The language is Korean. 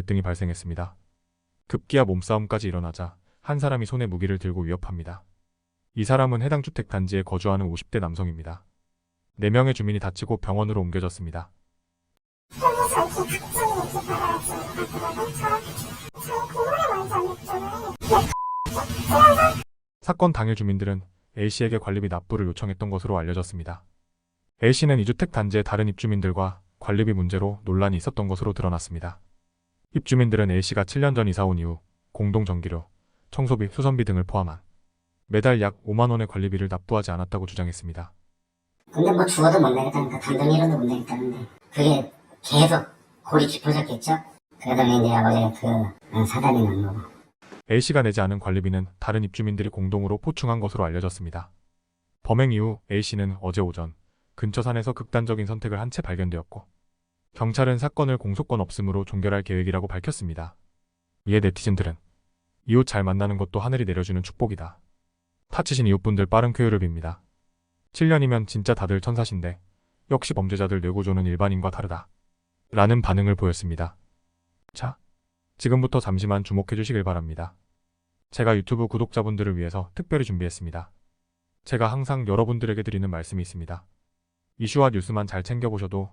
갈등이 발생했습니다. 급기야 몸싸움까지 일어나자 한 사람이 손에 무기를 들고 위협합니다. 이 사람은 해당 주택 단지에 거주하는 50대 남성입니다. 4명의 주민이 다치고 병원으로 옮겨졌습니다. 사건 당일 주민들은 A씨에게 관리비 납부를 요청했던 것으로 알려졌습니다. A씨는 이 주택 단지의 다른 입주민들과 관리비 문제로 논란이 있었던 것으로 드러났습니다. 입주민들은 A씨가 7년 전 이사 온 이후 공동 전기료, 청소비, 수선비 등을 포함한 매달 약 5만 원의 관리비를 납부하지 않았다고 주장했습니다. 근데 뭐 죽어도 못 내겠다니까 단동이로도 못 내겠다는데 그게 계속 골이 깊어졌겠죠? 그러다 보니 이제 아버지가 그 사단이 난 거고 A씨가 내지 않은 관리비는 다른 입주민들이 공동으로 포충한 것으로 알려졌습니다. 범행 이후 A씨는 어제 오전 근처 산에서 극단적인 선택을 한 채 발견되었고 경찰은 사건을 공소권 없음으로 종결할 계획이라고 밝혔습니다. 이에 네티즌들은 이웃 잘 만나는 것도 하늘이 내려주는 축복이다. 타치신 이웃분들 빠른 쾌유를 빕니다. 7년이면 진짜 다들 천사신데 역시 범죄자들 뇌구조는 일반인과 다르다. 라는 반응을 보였습니다. 자, 지금부터 잠시만 주목해 주시길 바랍니다. 제가 유튜브 구독자분들을 위해서 특별히 준비했습니다. 제가 항상 여러분들에게 드리는 말씀이 있습니다. 이슈와 뉴스만 잘 챙겨보셔도